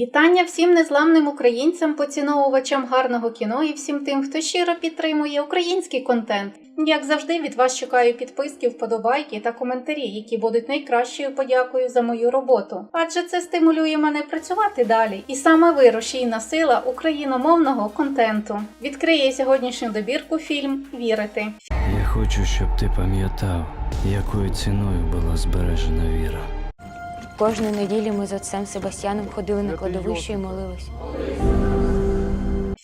Вітання всім незламним українцям, поціновувачам гарного кіно і всім тим, хто щиро підтримує український контент. Як завжди, від вас чекаю підписки, вподобайки та коментарі, які будуть найкращою подякою за мою роботу. Адже це стимулює мене працювати далі. І саме ви рушійна сила україномовного контенту. Відкриє сьогоднішню добірку фільм Вірити. Я хочу, щоб ти пам'ятав, якою ціною була збережена віра. Кожної неділі ми з отцем Себастьяном ходили на кладовище і молились.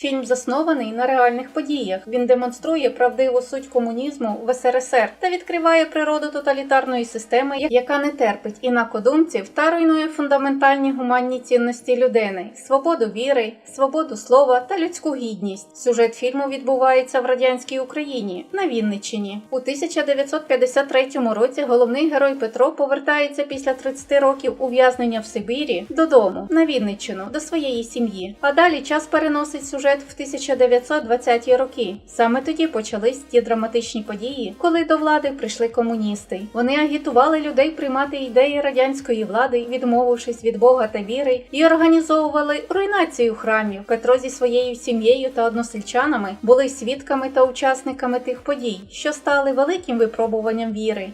Фільм заснований на реальних подіях. Він демонструє правдиву суть комунізму в СРСР та відкриває природу тоталітарної системи, яка не терпить інакодумців та руйнує фундаментальні гуманні цінності людини: свободу віри, свободу слова та людську гідність. Сюжет фільму відбувається в радянській Україні на Вінниччині. У 1953 році головний герой Петро повертається після 30 років ув'язнення в Сибірі додому на Вінниччину до своєї сім'ї. А далі час переносить сюжет в 1920-ті роки. Саме тоді почались ті драматичні події, коли до влади прийшли комуністи. Вони агітували людей приймати ідеї радянської влади, відмовившись від Бога та віри, і організовували руйнацію храмів. Петро зі своєю сім'єю та односельчанами були свідками та учасниками тих подій, що стали великим випробуванням віри.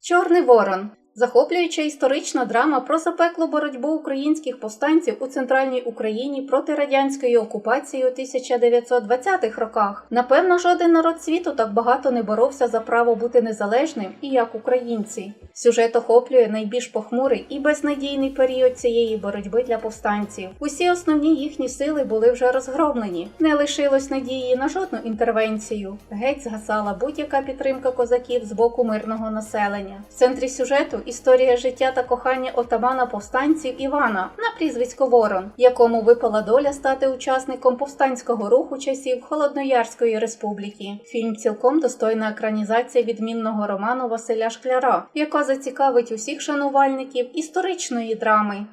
Чорний Ворон Захоплююча історична драма про запеклу боротьбу українських повстанців у центральній Україні проти радянської окупації у 1920-х роках. Напевно, жоден народ світу так багато не боровся за право бути незалежним і як українці. Сюжет охоплює найбільш похмурий і безнадійний період цієї боротьби для повстанців. Усі основні їхні сили були вже розгромлені. Не лишилось надії на жодну інтервенцію. Геть згасала будь-яка підтримка козаків з боку мирного населення. В центрі сюжету історія життя та кохання отамана повстанців Івана на прізвисько Ворон, якому випала доля стати учасником повстанського руху часів Холодноярської республіки. Фільм цілком достойна екранізація відмінного роману Василя Шкляра, яка зацікавить усіх шанувальників історичної драми.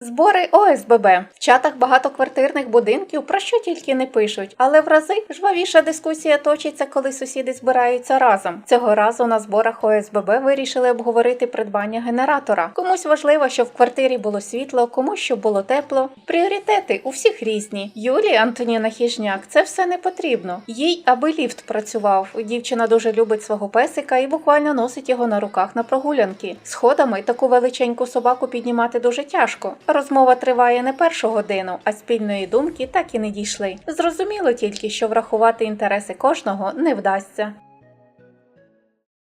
Збори ОСББ в чатах багатоквартирних будинків про що тільки не пишуть, але в рази жвавіша дискусія точиться, коли сусіди збираються разом. Цього разу на зборах ОСББ вирішили обговорити придбання генератора. Комусь важливо, щоб в квартирі було світло, комусь щоб було тепло. Пріоритети у всіх різні. Юлії Антоніна Хіжняк це все не потрібно. Їй аби ліфт працював. Дівчина дуже любить свого песика і буквально носить його на руках на прогулянки. Сходами таку величеньку собаку піднімати дуже тяжко. Розмова триває не першу годину, а спільної думки так і не дійшли. Зрозуміло тільки, що врахувати інтереси кожного не вдасться.